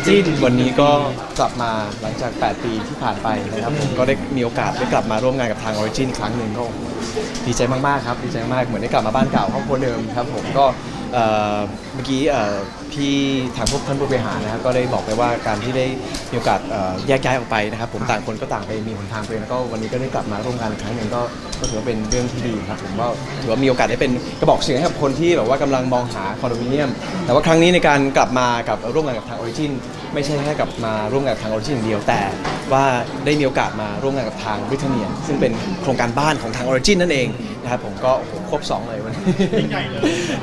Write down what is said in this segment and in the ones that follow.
Origin วันนี้ก็กลับมาหลังจาก 8 ปีที่ผ่านไปนะครับผมก็ได้มีโอกาสได้กลับมาร่วมงานกับทาง Origin อีกครั้งหนึ่งก็ดีใจมากๆครับดีใจมากเหมือนได้กลับมาบ้านเก่าครอบครัวเดิมครับผมก็ มื่อกี้เอ่อพี่ทางพวกท่านผู้บริหารนะครับก็ได้บอกไปว่าการที่ได้มีโอกาสเอ่อแยกย้ายออกไปนะครับ ผมต่างคนก็ต่างไปมีหนทางตัวเองแล้วก็วันนี้ก็ได้กลับมาร่วมงานอีกครั้งหนึ่งก็ก็ถือว่าเป็นเรื่องที่ดีครับผมว่าถือว่ามีโอกาสได้เป็นกระบอกเสียงให้กับคนที่แบบว่ากำลังมองหาคอนโดมิเนียม แต่ว่าครั้งนี้ในการกลับมากับร่วมงานกับทาง Origin ไม่ใช่แค่กลับมาร่วมงานกับทาง Origin อย่างเดียวแต่ ว่าได้มีโอกาสมาร่วมงานกับทางบริเตนเนียซึ่งเป็นโครงการบ้านของทาง Origin นั่นเองนะครับผมก็โอ้โหครบสองเลยวันนี้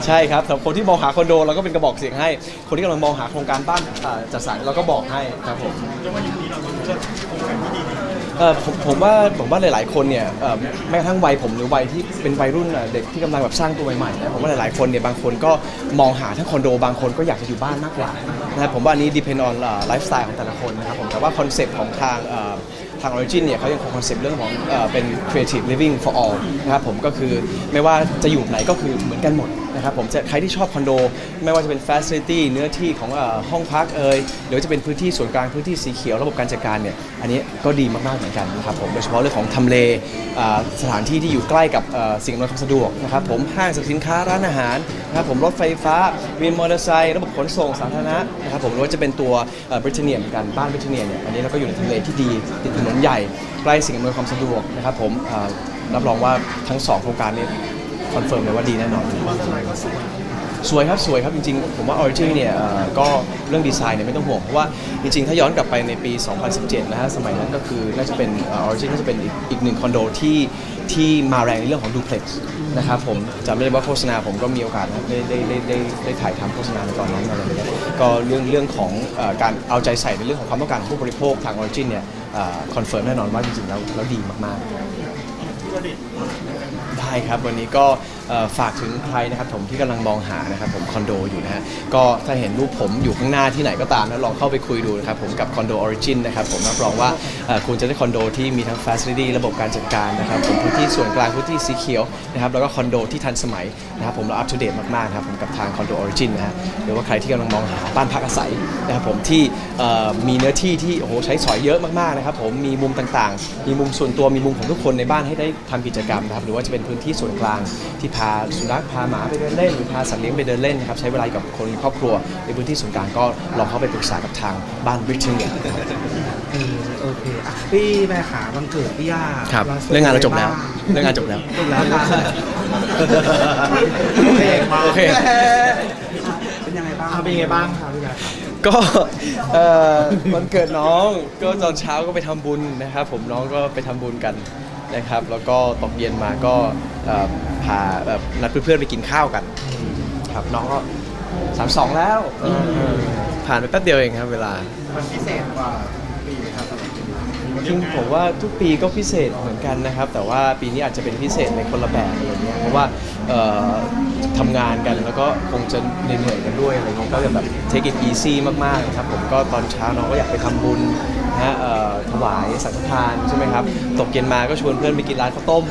ใช่ครับสำหรับคนที่มองหาคอนโดเราก็เป็นกระบอกเสียงให้ คนที่กำลังมองหาโครงการบ้านอ่าจัดสรรเราก็บอกให้ครับผมเออผมผมว่าผมว่าหลาย ๆ คนเนี่ยเอ่อแม้กระทั่งวัยผมหรือวัยที่เป็นวัยรุ่นอะเด็กที่กำลังแบบสร้างตัวใหม่ๆนะผมว่าหลาย ๆ คนเนี่ยบางคนก็มองหาทั้งคอนโดบางคนก็อยากจะอยู่บ้านมากกว่านะครับผมว่าอันนี้ depend on ไลฟ์สไตล์ของแต่ละคนนะครับผมแต่ว่าคอนเซปต์ของทางเอ่อ ทาง Origin เนี่ยเขายังคงคอนเซปต์เรื่องของเอ่อเป็น creative living for all นะครับผมก็คือไม่ว่าจะอยู่ไหนก็คือเหมือนกันหมด นะครับผมจะใครที่ชอบคอนโด ไม่ว่าจะเป็น facility เนื้อที่ของเอ่อห้องพักเอ่ยหรือว่าจะเป็นพื้นที่ส่วนกลางพื้นที่สีเขียวระบบการจัดการเนี่ยอันนี้ก็ดีมากๆเหมือนกันนะครับผมโดยเฉพาะเรื่องของทำเลอ่าสถานที่ที่อยู่ใกล้กับเอ่อสิ่งอำนวยความสะดวกนะครับผมห้างสรรพสินค้าร้านอาหารนะครับผมรถไฟฟ้าวินมอเตอร์ไซค์ระบบขนส่งสาธารณะนะครับผมหรือว่าจะเป็นตัวบริเตเนียเหมือนกันบ้านบริเตเนียเนี่ยอันนี้เราก็อยู่ในทำเลที่ดีติดถนนใหญ่ใกล้สิ่งอำนวยความสะดวกนะครับผมอ่อรับรองว่าทั้งสองโครงการนี้ คอนเฟิร์มเลยว่าดีแน่นอน สวยครับสวยครับจริงๆ ผมว่า Origin เนี่ยเอ่อก็เรื่องดีไซน์เนี่ยไม่ต้องห่วง เพราะว่าจริงๆ ถ้าย้อนกลับไปในปี 2017 นะฮะสมัยนั้นก็คือน่าจะเป็นเอ่อ Origin น่าจะเป็นอีกอีกหนึ่งคอนโดที่ที่มาแรงในเรื่องของดูเพล็กซ์นะครับผมจำได้เลยว่าโฆษณาผมก็มีโอกาสนะได้ได้ได้ได้ได้ถ่ายทำโฆษณาในตอนนั้นอะไรอย่างเงี้ยก็เรื่องเรื่องของเอ่อการเอาใจใส่ในเรื่องของความต้องการของผู้บริโภคทาง Origin เนี่ยคอนเฟิร์มแน่นอนว่าจริงๆแล้วแล้วดีมากๆได้ ช่ครับวันนี้ก็เอ่อฝากถึงใครนะครับผมที่กำลังมองหานะครับผมคอนโดอยู่นะฮะก็ถ้าเห็นรูปผมอยู่ข้างหน้าที่ไหนก็ตามนะลองเข้าไปคุยดูนะครับผมกับคอนโดออริจินนะครับผมรับรองว่าเอ่อคุณจะได้คอนโดที่มีทั้งฟ a ซิลิตี้ระบบการจัดการนะครับผมพื้นที่ส่วนกลางพื้นที่สีเขียวนะครับแล้วก็คอนโดที่ทันสมัยนะครับผมเราอัปเดตมากๆครับผมกับทางคอนโดออริจินนะฮะหรือว่าใครที่กำลังมองหาบ้านพักอาศัยนะครับผมที่เอ่อมีเนื้อที่ที่โอ้โหใช้สอยเยอะมากๆนะครับผมมีมุมต่างๆ มีมุมส่วนตัวมีมุมของทุกคนในบ้านให้ได้ทำกิจกรรมนะครับหรือว่าจะเป็นพื้นที่ส่วนกลางที่พาสุนัขพาหมาไปเดินเล่นหรือพาสัตว์เลี้ยงไปเดินเล่นนะครับใช้เวลากับคนในครอบครัว ในพื้นที่ส่วนกลางก็ลองเข้าไปปรึกษากับทางบ้านบริเตนเนียเออโอเคอะพี่แม่ขาวันเกิดพี่ย่าครับล่สุดเรื่องงานเราจบแล้วบ้เรื่องงานจบแล้วจบแล้วค่ะโอเคโอเค เป็นยังไงบ้างเป็นยังไงบ้างครับพี่แม่ขา ก็เอ่อวันเกิดน้องก็ตอนเช้าก็ไปทำบุญนะครับผมน้องก็ไปทำบุญกัน นะครับ แล้วก็ตกเย็นมาก็เอ่อพาแบบนัดเพื่อนๆไปกินข้าวกัน ครับน้องก็สามสองแล้วเออผ่านไปแป๊บเดียวเองครับ เวลา มันพิเศษกว่า จริงผมว่าทุกปีก็พิเศษเหมือนกันนะครับ แต่ว่าปีนี้อาจจะเป็นพิเศษในคนละแบบอะไรเงี้ยเพราะว่าเอ่อทำงานกันแล้วก็คงจะเหนื่อยๆกันด้วยอะไรเงี้ยก็จะแบบ take it easy มากๆนะครับผมก็ตอนเช้าน้องก็อยากไปทำบุญนะฮะเอ่อถวายสังฆทานใช่ไหมครับตกเย็นมาก็ชวนเพื่อนไปกินร้านข้าวต้ม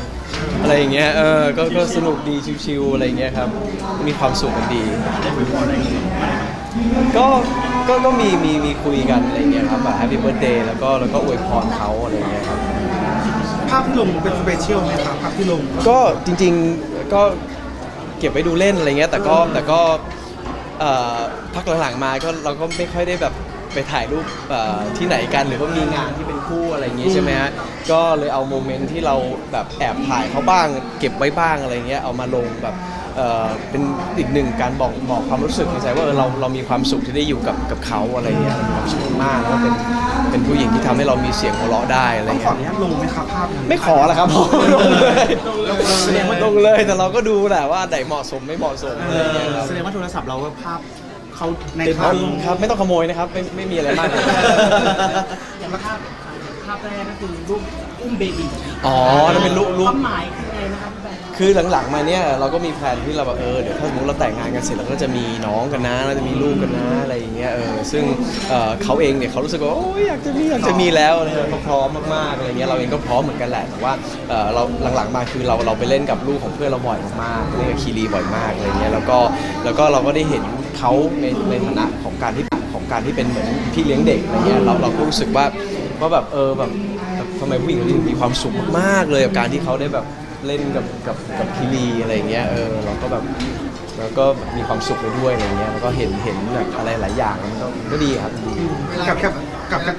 อะไรอย่างเงี้ยเออก็ก็สนุกดีชิวๆอะไรเงี้ยครับมีความสุขกันดี ก็ ก็ก็มีมีมีคุยกันอะไรเงี้ยครับแบบ Happy Birthday แล้วก็แล้วก็อวยพรเขาอะไรเงี้ยครับ ภาพที่ลงเป็นสเปเชียลไหมครับภาพที่ลงก็จริงๆก็เก็บไว้ดูเล่นอะไรเงี้ยแต่ก็แต่ก็เอ่อพักหลังๆมาก็เราก็ไม่ค่อยได้แบบไปถ่ายรูปเอ่อที่ไหนกันหรือว่ามีงานที่เป็นคู่อะไรอย่างงี้ใช่ไหมฮะก็เลยเอาโมเมนต์ที่เราแบบแอบถ่ายเขาบ้าง เก็บไว้บ้างอะไรเงี้ยเอามาลงแบบ เอ่อเป็นอีกหนึ่งการบอกบอกความรู้สึกในใจว่าเออเราเรามีความสุขที่ได้อยู่กับกับเขาอะไรเงี้ยเรามีความสุขมากแล้วก็เป็นเป็นผู้หญิงที่ทำให้เรามีเสียงหัวเราะได้อะไรต้องขอเงี้อยนุญาตลงไหมครับภาพนั้นไม่ขอแล้วครับผมลงเลยแสดงว่าลงเลยแต่เราก็ดูแหละว่าไหนเหมาะสมไม่เหมาะสมเออะไรอย่างอเงี้ยครับ แสดงว่าโทรศัพท์เราก็ภาพเขาในคภารัพบครับไม่ต้องขโมยนะครับ ไม่ไม่มีอะไรมากเลยอย่างภาพภาพแรกก็คือรูปอุ้มเบบีอ๋อแล้วเป็นรูปรูคปวามหมายคืออะไรนะ คือหลังๆมาเนี่ยเราก็มีแผนที่เราแบบเออเดี๋ยวถ้าสมมติเราแต่งงานกันเสร็จเราก็จะมีน้องกันนะเราจะมีลูกกันนะอะไรอย่างเงี้ยเออซึ่งเอ่อเขาเองเนี่ยเขารู้สึกว่าโอ้ยอยากจะมีอยากจะมีแล้วอะไรเงี้ยเขาพร้อมมากๆอะไรเงี้ยเราเองก็พร้อมเหมือนกันแหละแต่ว่าเอ่อเราหลังๆมาคือเราเราไปเล่นกับลูกของเพื่อนเราบ่อยมากๆเล่นกับคีรีบ่อยมากอะไรเงี้ยแล้วก็แล้วก็เราก็ได้เห็นเขาในในฐานะของการที่ของการที่เป็นเหมือนพี่เลี้ยงเด็กอะไรเงี้ยเราเราก็รู้สึกว่าว่าแบบเออแบบแบบทำไมผู้หญิงคนนี้ถึงมีความสุขมากๆเลยกับการที่เขาได้แบบ เล่นกับกับกับคีรีอะไรเงี้ยเออเราก็แบบแล้วก็มีความสุขไปด้วยอะไรเงี้ยแล้วก็เห็นเห็นแบบอะไรหลายอย่างมันก็ก็ดีครับดี กับกับกับ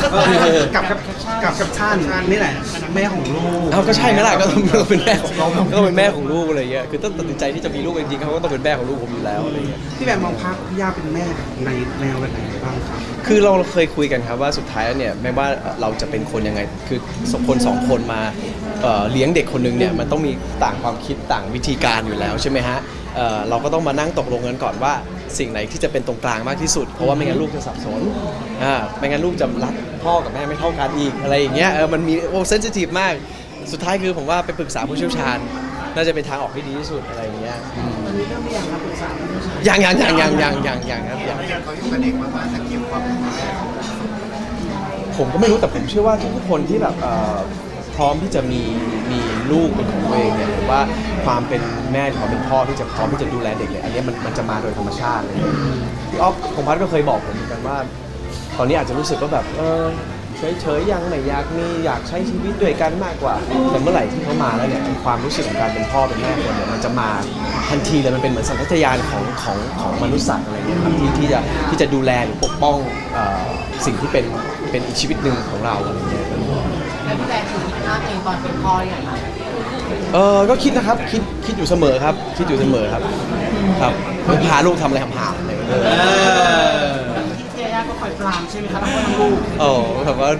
กับเนี่ยกับกับกับกับท่านนี่แหละแม่ของลูก เอาก็ใช่ไหมล่ะก็ต้องก็เป็นแม่ของก็ต้องเป็นแม่ของลูกอะไรเงี้ยคือต้องตัดสินใจที่จะมีลูกจริงๆเขาก็ต้องเป็นแม่ของลูกผมอยู่แล้วอะไรเงี้ย พี่แบมมองภาพพี่ย่าเป็นแม่ในแนวแบบไหนบ้างครับ คือเราเคยคุยกันครับว่าสุดท้ายแล้วเนี่ยไม่ว่าเราจะเป็นคนยังไงคือสองคนสองคนมาเอ่อเลี้ยงเด็กคนหนึงเนี่ยมันต้องมีต่างความคิดต่างวิธีการอยู่แล้วใช่ไหมฮะเอ่อเราก็ต้องมานั่งตกลงกันก่อนว่า สิ่งไหนที่จะเป็นตรงกลางมากที่สุด เพราะว่าไม่งั้นลูกจะสับสนอ่าไม่งั้นลูกจะรักพ่อกับแม่ไม่เท่ากันอีกอะไรอย่างเงี้ยเออมันมีโอ้เซนซิทีฟมาก สุดท้ายคือผมว่าไปปรึกษาผู้เชี่ยวชาญ น่าจะเป็นทางออกที่ดีที่สุดอะไรอย่างเงี้ยอืมตอนนี้ก็ไม่อยากมาปรึกษาผู้เชี่ยวชาญยังยังยังยังยังยังยังครับยัง เขาอยู่กับเด็กมากๆสกิลความเป็นแม่ผมก็ไม่รู้แต่ผมเชื่อว่าทุกคนที่แบบเอ่อพร้อมที่จะมีมีลูกเป็นของตัวเองเนี่ย ผมว่าความเป็นแม่หรือความเป็นพ่อที่จะพร้อมที่จะดูแลเด็กเนี่ยอันนี้มันมันจะมาโดยธรรมชาติเลยพี่อ๊อฟพงพัฒก็เคยบอกผมเหมือนกันว่า ตอนนี้อาจจะรู้สึกว่าแบบเออเฉยๆยังไม่อยากมีอยากใช้ชีวิตด้วยกันมากกว่า แต่เมื่อไหร่ที่เขามาแล้วเนี่ยความรู้สึกของการเป็นพ่อเป็นแม่คนเนี่ยมันจะมาทันทีเลยมันเป็นเหมือนสัญชาตญาณของของของมนุษย์สัตว์อะไรเงี้ยครับที่ที่จะที่จะดูแลหรือปกป้องอ่อสิ่งที่เป็นเป็นอีกชีวิตหนึ่งของเราอะไรเงี้ยแล้วพี่แบร์คือคิดภาพเองตอนเป็นพ่ออย่างไร เออก็คิดนะครับคิดคิดอยู่เสมอครับ คิดอยู่เสมอครับ ครับพาลูกทำอะไรหำๆอะไรก็ได้ที่เทย่าก็คอยปรามใช่ไหมครับทั้งพ่อทั้งลูกโอ้แบบว่า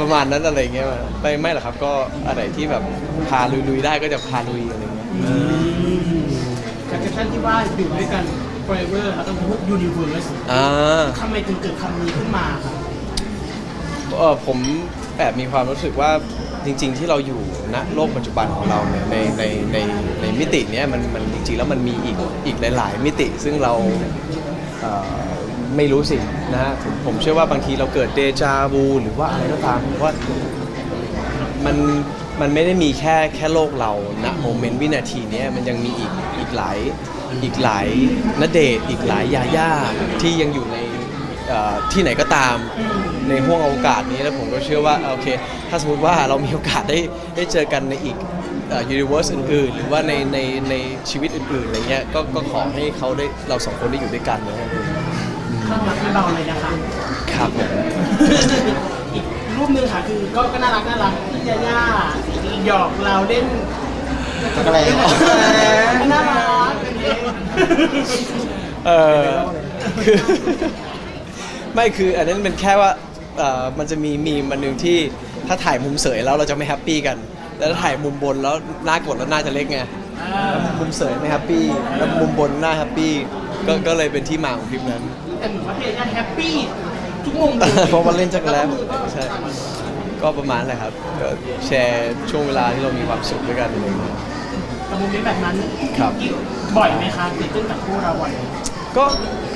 ประมาณนั้นอะไรเงี้ยไม่ไม่หรอกครับก็อะไรที่แบบพาลุยๆได้ก็จะพาลุยอะไรเงี้ยกับแคปชั่นที่ว่าอยู่ด้วยกัน forever แล้วก็ทุก universe อ่าทำไมถึงเกิดคำนี้ขึ้นมาครับ เออผมแอบมีความรู้สึกว่า จริง ๆ ที่เราอยู่ณโลกปัจจุบันของเราเนี่ยในในในในมิติเนี้ยมันมันจริงๆแล้วมันมีอีกอีกหลาย ๆ มิติซึ่งเราเอ่อไม่รู้สินะฮะผมผมเชื่อว่าบางทีเราเกิดเดจาวูหรือว่าอะไรก็ตามผมว่ามันมันไม่ได้มีแค่แค่โลกเราณโมเมนต์วินาทีเนี้ยมันยังมีอีกอีกหลายอีกหลายนเดชน์อีกหลายยาย่าที่ยังอยู่ในเอ่อที่ไหนก็ตาม ในห่วงโอกาสนี้แล้วผมก็เชื่อว่าโอเค ถ้าสมมติว่าเรามีโอกาสได้ได้เจอกันในอีกยูนิเวอร์สอื่นๆ หรือว่าในในในชีวิตอื่นๆอะไรเงี้ยก็ก็ขอให้เขาได้เราสองคนได้อยู่ด้วยกันนะครับข้างรักไม่เบาเลยนะคะครับผมอีกรูปหนึ่งค่ะคือก็ก็น่ารักน่ารักที่ยาย่าหยอกเราเล่นก็อะไรน่ารักอันนี้เออคือไม่คืออันนั้นเป็นแค่ว่าเอ่อ มันจะมีมีมอันหนึ่งที่ถ้าถ่ายมุมเสยแล้วเราจะไม่แฮปปี้กัน แล้วถ้าถ่ายมุมบนแล้วหน้ากดแล้วหน้าจะเล็กไงมุมเสยไม่แฮปปี้แล้วมุมบนหน้าแฮปปี้ก็ก็เลยเป็นที่มาของคลิปนั้นแต่เหมือนว่าพี่ยาย่าแฮปปี้ทุกมุมเลยเพราะมันเล่นจักรแล้วใช่ก็ประมาณนั้นแหละครับก็แชร์ช่วงเวลาที่เรามีความสุขด้วยกันอะไรอย่างเงี้ยแต่มุมนี้แบบนั้นครับบ่อยไหมคะติดขึ้นกับคู่เราบ่อยไหมก็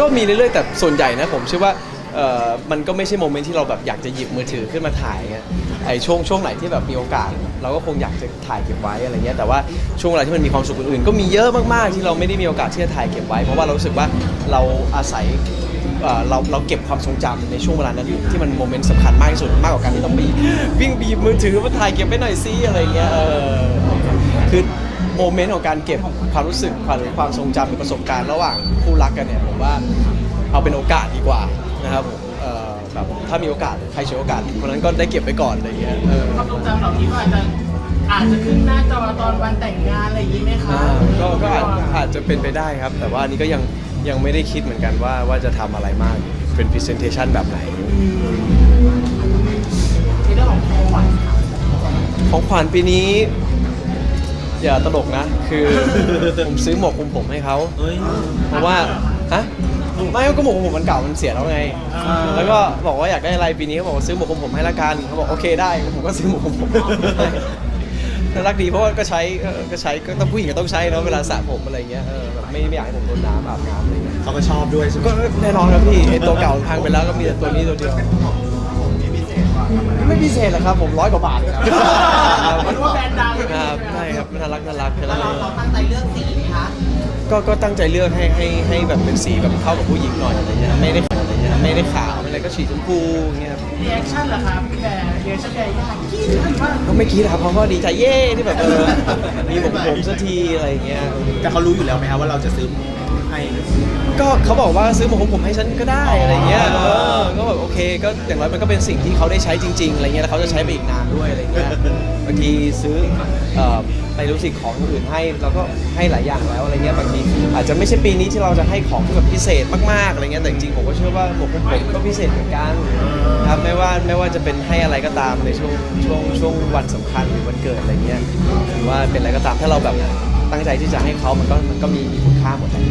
ก็มีเรื่อยๆแต่ส่วนใหญ่นะผมเชื่อว่า เอ่อมันก็ไม่ใช่โมเมนต์ที่เราแบบอยากจะหยิบมือถือขึ้นมาถ่ายไงไอ้ช่วงช่วงไหนที่แบบมีโอกาส เราก็คงอยากจะถ่ายเก็บไว้อะไรเงี้ยแต่ว่าช่วงเวลาที่มันมีความสุขอื่นๆก็มีเยอะมากๆที่เราไม่ได้มีโอกาสที่จะถ่ายเก็บไว้ เพราะว่าเรารู้สึกว่าเราอาศัยเอ่อเราเราเก็บความทรงจำในช่วงเวลานั้นที่มันโมเมนต์สำคัญมากที่สุดมากกว่าการที่ต้องไปวิ่งบีบมือถือมาถ่ายเก็บไว้หน่อยซิอะไรเงี้ยเออคือ โมเมนต์ของการเก็บความรู้สึกความความทรงจำหรือประสบการณ์ระหว่างคู่รักกันเนี่ยผมว่าเอาเป็นโอกาสดีกว่า นะครับผมเอ่อแบบถ้ามีโอกาสใครเฉวยโอกาสคนนั้นก็ได้เก็บไว้ก่อนอะไรอย่างเงี้ยเออความทรงจำเหล่านี้ก็อาจจะอาจจะขึ้นหน้าจอตอนวันแต่งงานอะไรอย่างนี้ไหมคะอ่าก็ก็อาจอาจจะเป็นไปได้ครับ แต่ว่าอันนี้ก็ยังยังไม่ได้คิดเหมือนกันว่าว่าจะทำอะไรมากเป็น presentation แบบไหน ในเรื่องของของขวัญค่ะของขวัญปีนี้ อย่าตลกนะ คือ ผมซื้อหมวกคลุมผมให้เขา เฮ้ยเพราะว่าฮะ ไม่ก็หมวกคลุมผมมันเก่ามันเสียแล้วไงแล้วก็บอกว่าอยากได้อะไรปีนี้เขาบอกว่าซื้อหมวกคลุมผมให้ละกันเขาบอกโอเคได้ผมก็ซื้อหมวกคลุมผมให้น่ารักดีเพราะว่าก็ใช้เออก็ใช้ก็ต้องผู้หญิงก็ต้องใช้เนาะเวลาสระผมอะไรเงี้ยเออแบบไม่ไม่อยากให้ผมโดนน้ำอาบน้ำอะไรเงี้ยเขาก็ชอบด้วยใช่ไหมก็แน่นอนครับพี่ไอตัวเก่าพังไปแล้วก็มีแต่ตัวนี้ตัวเดียวไม่พิเศษหรอกครับผมร้อยกว่าบาทครับมันว่าแบรนด์ดัง ครับใช่ครับน่ารักน่ารักแค่แล้นั้วนเราเอง เราตั้งใจเลือกสีไหมคะ ก็ก็ตั้งใจเลือกให้ให้ให้แบบเป็นสีแบบเข้ากับผู้หญิงหน่อยอะไรเงี้ยไม่ได้ขนาดอะไรงี้ยไม่ได้ขาวไม่อะไรก็ฉีดชมพูอย่างเงี้ยครับรีแอคชั่นเหรอครับพี่แบร์รีแอคชั่นแบร์ยากกี้หรือว่าก็ไม่คิดนะครับเพราะว่าดีใจเย่ที่แบบเออมีผมผมสักทีอะไรอย่างเงี้ยแต่เขารู้อยู่แล้วไหมครับว่าเราจะซื้อให้ก็เขาบอกว่าซื้อผมผมให้ฉันก็ได้อะไรเงี้ยเออก็แบบโอเค ก็อย่างน้อยมันก็เป็นสิ่งที่เขาได้ใช้จริง ๆอะไรเงี้ยแล้วเขาจะใช้ไปอีกนานด้วยอะไรเงี้ยบางทีซื้อเอ่อ ไปรู้สึกของอื่นให้เราก็ให้หลายอย่างแล้วอะไรเงี้ยบางทีอาจจะไม่ใช่ปีนี้ที่เราจะให้ของที่แบบพิเศษมากๆอะไรเงี้ยแต่จริงๆผมก็เชื่อว่าผมผมก็พิเศษเหมือนกันครับไม่ว่าไม่ว่าจะเป็นให้อะไรก็ตามในช่วงช่วงช่วงวันสำคัญหรือวันเกิดอะไรเงี้ยหรือว่าเป็นอะไรก็ตามถ้าเราแบบตั้งใจที่จะให้เขามันก็มันก็มีมีคุณค่าหมดเลย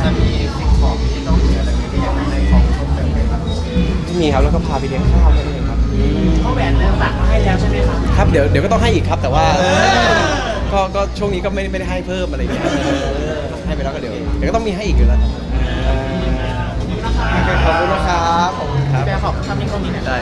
ถ้ามีสิ่งของที่ต้องเสียอะไรไม่ได้อยากได้ของเพิ่มเติมไหมครับที่มีครับแล้วก็พาไปเลี้ยงข้าวแค่นั้นเองครับพ่อแหวนเริ่มตักมาให้แล้วใช่ไหมครับครับเดี๋ยวเดี๋ยวก็ต้องให้อีกครับแต่ว่า ก็ก็ช่วงนี้ก็ไม่ไม่ได้ให้เพิ่มอะไรอย่างเงี้ยให้ไปแล้วก็เดี๋ยวเดี๋ยวก็ต้องมีให้อีกอยู่แล้วครับขอบคุณนะครับขอบคุณครับ พี่แบร์ขอบคำนี้ตรงนี้หนะ ได้